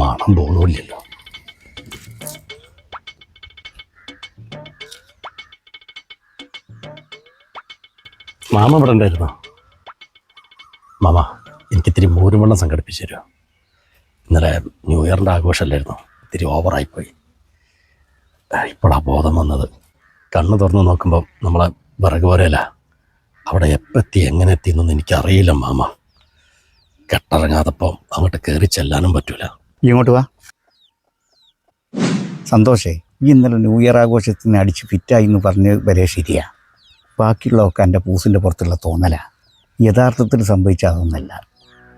മണം പോണില്ലല്ലോ മാമ ഇവിടെ ഉണ്ടായിരുന്നോ? മാമ എനിക്കിത്തിരി മോരും വെള്ളം സംഘടിപ്പിച്ചു തരുമോ ഇന്നലെ ന്യൂ ഇയറിന്റെ ആഘോഷമല്ലായിരുന്നു? ഇത്തിരി ഓവറായിപ്പോയി. ഇപ്പോഴാണ് ബോധം വന്നത്. കണ്ണ് തുറന്ന് നോക്കുമ്പോൾ നമ്മളെ വിറക് പോലെയല്ല. അവിടെ എപ്പോൾ എത്തി എങ്ങനെ എത്തി എന്നൊന്നും എനിക്കറിയില്ല മാമ. കെട്ടിറങ്ങാതപ്പം അങ്ങോട്ട് കയറി ചെല്ലാനും പറ്റൂല. ഇങ്ങോട്ട് വാ. സന്തോഷേ ഈ ഇന്നലെ ന്യൂ ഇയർ ആഘോഷത്തിന് അടിച്ച് ഫിറ്റായി എന്ന് പറഞ്ഞ് വരെ ശരിയാ. ബാക്കിയുള്ളതൊക്കെ എന്റെ പൂസിന്റെ പുറത്തുള്ള തോന്നലാ. യഥാർത്ഥത്തിൽ സംഭവിച്ച അതൊന്നല്ല.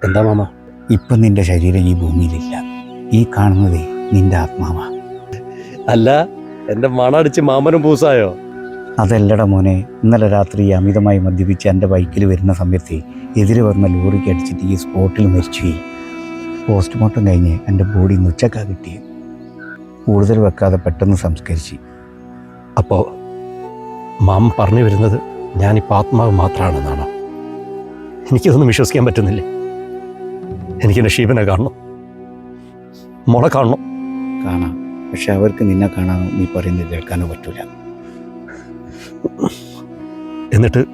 എന്താ മാമ? ഇപ്പം നിന്റെ ശരീരം ഈ ഭൂമിയിലില്ല. ഈ കാണുന്നതേ നിന്റെ ആത്മാവാ. അല്ല എന്റെ മണടിച്ച് മാമനും പൂസായോ? അതല്ലട മോനെ ഇന്നലെ രാത്രി അമിതമായി മദ്യപിച്ച് എന്റെ ബൈക്കിൽ വരുന്ന സമയത്ത് എതിരെ വന്ന ലോറിക്ക് അടിച്ചിട്ട് ഈ സ്പോട്ടിൽ മരിച്ചുപോയി. പോസ്റ്റ്മോർട്ടം കഴിഞ്ഞ് എന്റെ ബോഡി നുച്ചക്ക കിട്ടി. കൂടുതൽ വെക്കാതെ പെട്ടെന്ന് സംസ്കരിച്ച്. അപ്പോൾ മാം പറഞ്ഞു വരുന്നത് ഞാൻ ഞാനിപ്പോൾ ആത്മാവ് മാത്രമാണെന്നാണോ എനിക്കിതൊന്നും വിശ്വസിക്കാൻ പറ്റുന്നില്ല. എനിക്ക് നഷീബിനെ കാണണം. മോളെ കാണണം. കാണാം. പക്ഷെ അവർക്ക് നിന്നെ കാണാനോ നീ പറയുന്നത് കേൾക്കാനോ പറ്റൂല. എന്നിട്ട്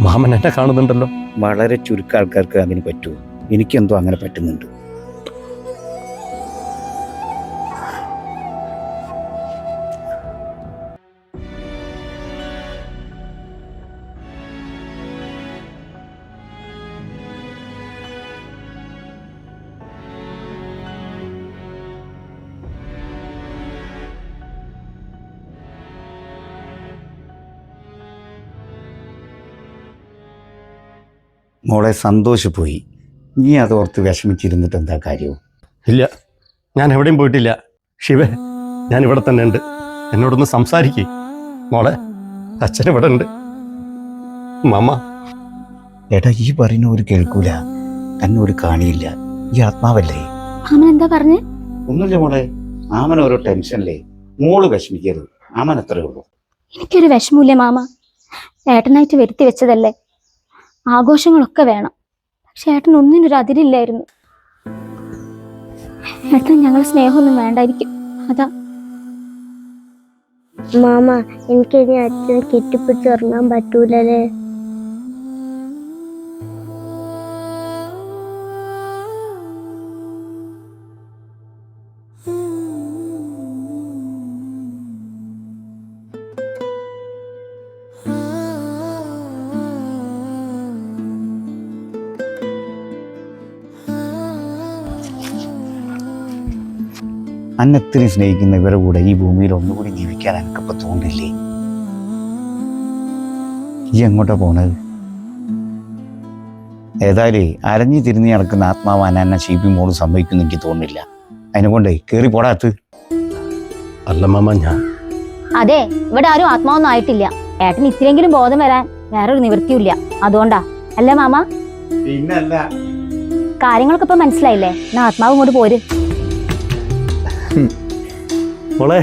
മാമൻ എന്നെ കാണുന്നുണ്ടല്ലോ? വളരെ ചുരുക്കം ആൾക്കാർക്ക് അതിന് പറ്റൂ. എനിക്കെന്തോ അങ്ങനെ പറ്റുന്നുണ്ട്. മോളെ സന്തോഷിപ്പോയി നീ അതോർത്ത് വിഷമിച്ചിരുന്നിട്ട് എന്താ കാര്യവും? ഇല്ല. ഞാൻ എവിടെയും പോയിട്ടില്ല. ശിവ ഞാൻ ഇവിടെ തന്നെ ഉണ്ട്. എന്നോടൊന്ന് സംസാരിക്കേ. മോളെ അച്ഛൻ ഇവിടെ ഉണ്ട്. മാമ. എടാ ഈ പറയുന്ന ഒരു കേൾക്കൂല. തന്നെ ഒരു കാണിയില്ല. ഈ ആത്മാവല്ലേ? ആമൻ എന്താ പറഞ്ഞേ? ഒന്നുമില്ല മോളെ. ആമൻ ഓരോ ടെൻഷനല്ലേ മോൾ വിഷമിക്കരുത്. ആമൻ അത്രേ ഉള്ളൂ. എനിക്കൊരു വിഷമമില്ല മാമ. ഏട്ടനായിട്ട് വരുത്തി വെച്ചതല്ലേ. ആഘോഷങ്ങളൊക്കെ വേണം. പക്ഷെ ഏട്ടന് ഒന്നിനൊരു അതിരില്ലായിരുന്നു. ഏട്ടൻ ഞങ്ങളെ സ്നേഹമൊന്നും വേണ്ടായിരിക്കും. അതാ. മാമ എനിക്കിനി അച്ഛനെ കെട്ടിപ്പിടിച്ച് ഉറങ്ങാൻ പറ്റൂലല്ലേ? അന്നെ ഇത്രയും സ്നേഹിക്കുന്ന ഇവരുടെ കൂടെ ഈ ഭൂമിയിൽ ഒന്നുകൂടി ജീവിക്കാൻ എനിക്കിപ്പോൾ തോന്നില്ലേ? ഈ എങ്ങോട്ടാ പോണത്? ഏതായാലും അരഞ്ഞു തിരിഞ്ഞ് നടക്കുന്ന ആത്മാവാൻ എന്നെ ഷീപ്പി മോൾ സംഭവിക്കുന്നു എനിക്ക് തോന്നുന്നില്ല. അതിനെ കൊണ്ടേ കയറി പോടാത്ത് അല്ല മാമ ഞാൻ അതെ ഇവിടെ ആരും ആത്മാവൊന്നും ആയിട്ടില്ല. ഏട്ടൻ ഇത്തിരിയെങ്കിലും ബോധം വരാൻ വേറൊരു നിവൃത്തിയില്ല അതുകൊണ്ടാ. അല്ല മാമ? പിന്നല്ല. കാര്യങ്ങളൊക്കെ ഇപ്പൊ മനസ്സിലായില്ലേ? എന്നാ ആത്മാവ് ഇങ്ങോട്ട് പോര്. മോളെ.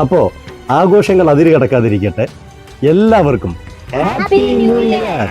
അപ്പോ ആഘോഷങ്ങൾ അതിര് കടക്കാതിരിക്കട്ടെ. എല്ലാവർക്കും ഹാപ്പി ന്യൂ ഇയർ